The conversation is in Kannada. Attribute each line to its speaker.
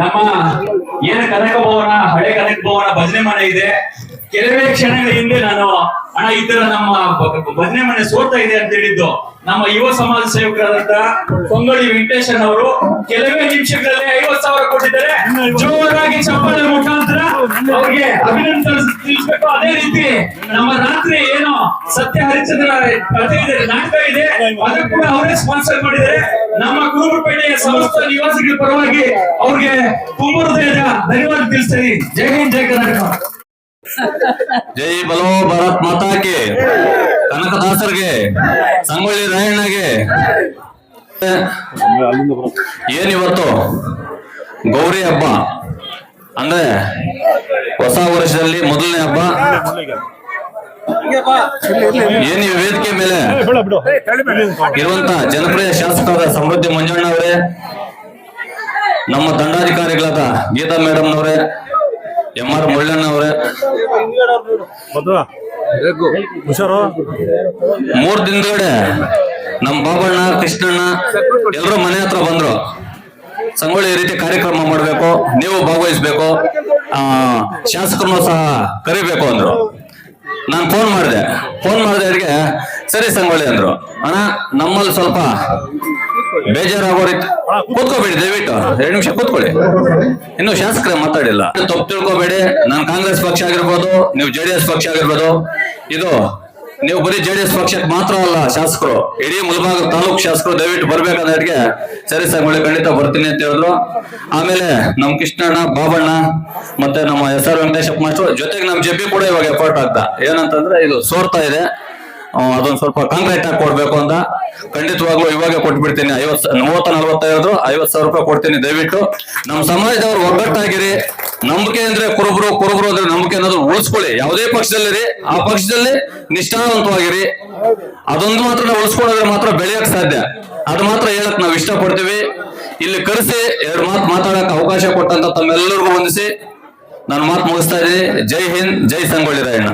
Speaker 1: ನಮ್ಮ
Speaker 2: ಏನ ಕನಕ ಭವನ, ಹಳೆ ಕನಕ ಭವನ ಭಜನೆ ಮನೆ ಇದೆ. ಕೆಲವೇ ಕ್ಷಣಗಳ ಹಿಂದೆ ನಾನು ಹಣ ಇತರ ನಮ್ಮ ಭಜನೆ ಮನೆ ಸೋತಾ ಇದೆ ಅಂತ ಹೇಳಿದ್ದು. ನಮ್ಮ ಯುವ ಸಮಾಜ ಸೇವಕರಾದಂತ ಪೊಂಗಳಿ ವೆಂಕಟೇಶನ್ ಅವರು ಕೆಲವೇ ನಿಮಿಷಗಳಲ್ಲಿ ಐವತ್ ಸಾವಿರ ಕೊಟ್ಟಿದ್ದಾರೆ. ಜೋರಾಗಿ ಚಪ್ಪಾಳೆ ಅಭಿನಂದನೆ ತಿಳಿಸ್ಬೇಕು. ಅದೇ ರೀತಿ ನಮ್ಮ ರಾತ್ರಿ ಏನು ಸತ್ಯ ಹರಿಚಂದ್ರ ಕಥೆ ಇದೆ, ನಾಟಕ ಇದೆ, ಅದಕ್ಕೂ ಕೂಡ ಅವರೇ ಸ್ಪಾನ್ಸರ್ ಮಾಡಿದ್ದಾರೆ. ನಮ್ಮ ಕುರುಬಪೇಟೆಯ ಸಮಸ್ತ ನಿವಾಸಿಗಳ ಪರವಾಗಿ ಅವ್ರಿಗೆ ತುಂಬ ಧನ್ಯವಾದ ತಿಳಿಸ್ತೀನಿ. ಜೈ ಹಿಂದ್, ಜೈ ಕರ್ನಾಟಕ.
Speaker 3: ಜೈ ಬಲೋ ಭಾರತ್ ಮಾತಾಕೆ ಕನಕದಾಸರಿಗೆ, ಸಂಗೊಳ್ಳಿ ರಾಯಣ್ಣಗೆ. ಏನಿವತ್ತು ಗೌರಿ ಹಬ್ಬ. ಅಂದ್ರೆ ಹೊಸ ವರ್ಷದಲ್ಲಿ ಮೊದಲನೇ ಹಬ್ಬ. ಏನ್ ಈ ವೇದಿಕೆ ಮೇಲೆ ಇರುವಂತ ಜನಪ್ರಿಯ ಶಾಸಕರಾದ ಸಮೃದ್ಧಿ ಮಂಜಣ್ಣ ಅವರೇ ನಮ್ಮ ದಂಡಾಧಿಕಾರಿಗಳಾದ ಗೀತಾ ಮೇಡಮ್ ಅವರೇ ಎಂ ಆರ್ ಮುಳ್ಳಣ್ಣ ಅವರೇ. ಮೂರ್ ದಿನದೊಳಗಡೆ ನಮ್ ಬಾಬಣ್ಣ ಕೃಷ್ಣಣ್ಣ ಎಲ್ಲರೂ ಮನೆ ಹತ್ರ ಬಂದ್ರು. ಸಂಗೊಳ್ಳಿ ಈ ರೀತಿ ಕಾರ್ಯಕ್ರಮ ಮಾಡ್ಬೇಕು ನೀವು ಭಾಗವಹಿಸ್ಬೇಕು. ಶಾಸಕರನ್ನು ಸಹ ಕರಿಬೇಕು ಅಂದ್ರು. ನಾನು ಫೋನ್ ಮಾಡಿದೆ. ಫೋನ್ ಮಾಡಿದೆ ಅವ್ರಿಗೆ, ಸರಿ ಸಂಗೊಳ್ಳಿ ಅಂದ್ರು. ಅಣ್ಣ, ನಮ್ಮಲ್ಲಿ ಸ್ವಲ್ಪ ಬೇಜಾರಾಗೋ ರೀತಿ ಕೂತ್ಕೋಬೇಡಿ, ದಯವಿಟ್ಟು. ಎರಡು ನಿಮಿಷ ಕೂತ್ಕೊಳ್ಳಿ. ಇನ್ನು ಶಾಸಕರ ಮಾತಾಡಿಲ್ಲ. ತಪ್ಪು ತಿಳ್ಕೋಬೇಡಿ. ನಾನು ಕಾಂಗ್ರೆಸ್ ಪಕ್ಷ ಆಗಿರ್ಬೋದು, ನೀವು ಜೆಡಿಎಸ್ ಪಕ್ಷ ಆಗಿರ್ಬೋದು, ಇದು ನೀವು ಬರೀ ಜೆಡಿಎಸ್ ಪಕ್ಷಕ್ಕೆ ಮಾತ್ರ ಅಲ್ಲ ಶಾಸಕರು, ಇಡೀ ಮುಲ್ಬಾಗ ತಾಲೂಕು ಶಾಸಕರು ದಯವಿಟ್ಟು ಬರ್ಬೇಕಂದ್ರೆ ಸರಿ ಸಂಗೊಳ್ಳಿ ಖಂಡಿತ ಬರ್ತೀನಿ ಅಂತ ಹೇಳಿದ್ರು. ಆಮೇಲೆ ನಮ್ ಕೃಷ್ಣಣ್ಣ, ಬಾಬಣ್ಣ ಮತ್ತೆ ನಮ್ಮ ಎಸ್ ಆರ್ ವೆಂಕಟೇಶಪ್ಪ ಮಾಸ್ಟರ್, ಜೊತೆಗೆ ನಮ್ ಜೆಪಿ ಕೂಡ ಇವಾಗ ಎಫರ್ಟ್ ಆಗ್ತಾ ಏನಂತಂದ್ರೆ ಇದು ಸೋರ್ತಾ ಇದೆ. ಅದೊಂದು ಅದೊಂದ್ ಸ್ವಲ್ಪ ಕಾಂಕ್ರೀಟ್ ಆಗಿ ಕೊಡ್ಬೇಕು ಅಂತ. ಖಂಡಿತವಾಗ್ಲೂ ಇವಾಗ ಕೊಟ್ಬಿಡ್ತೀನಿ. ಐವತ್ ಮೂವತ್ತ ನಲ್ವತ್ತೈದು ಐವತ್ ಸಾವಿರ ರೂಪಾಯಿ ಕೊಡ್ತೀನಿ ದಯವಿಟ್ಟು. ನಮ್ಮ ಸಮಾಜದವ್ರು ಒಗ್ಗಟ್ಟಾಗಿರಿ. ನಂಬಿಕೆ ಅಂದ್ರೆ ಕುರುಬರು ಕುರುಬರು ಅಂದ್ರೆ ನಂಬಿಕೆ ಅನ್ನೋದು ಉಳಿಸ್ಕೊಳ್ಳಿ. ಯಾವುದೇ ಪಕ್ಷದಲ್ಲಿರಿ, ಆ ಪಕ್ಷದಲ್ಲಿ ನಿಷ್ಠಾವಂತವಾಗಿರಿ. ಅದೊಂದು ಮಾತ್ರ ನಾವು ಉಳಿಸ್ಕೊಳ್ಳೋದ್ರೆ ಮಾತ್ರ ಬೆಳೆಯಕ್ ಸಾಧ್ಯ. ಅದು ಮಾತ್ರ ಹೇಳಕ್ ನಾವು ಇಷ್ಟಪಡ್ತೀವಿ. ಇಲ್ಲಿ ಕರೆಸಿ ಎರಡು ಮಾತು ಮಾತಾಡಕ್ ಅವಕಾಶ ಕೊಟ್ಟಂತ ತಮ್ಮೆಲ್ಲರಿಗೂ ವಂದಿಸಿ. ನಾನು ಮಾತು ಮುಗಿಸ್ತಾ ಇದ್ದೀನಿ. ಜೈ ಹಿಂದ್, ಜೈ ಸಂಗೊಳ್ಳಿ ರಾಯಣ್ಣ.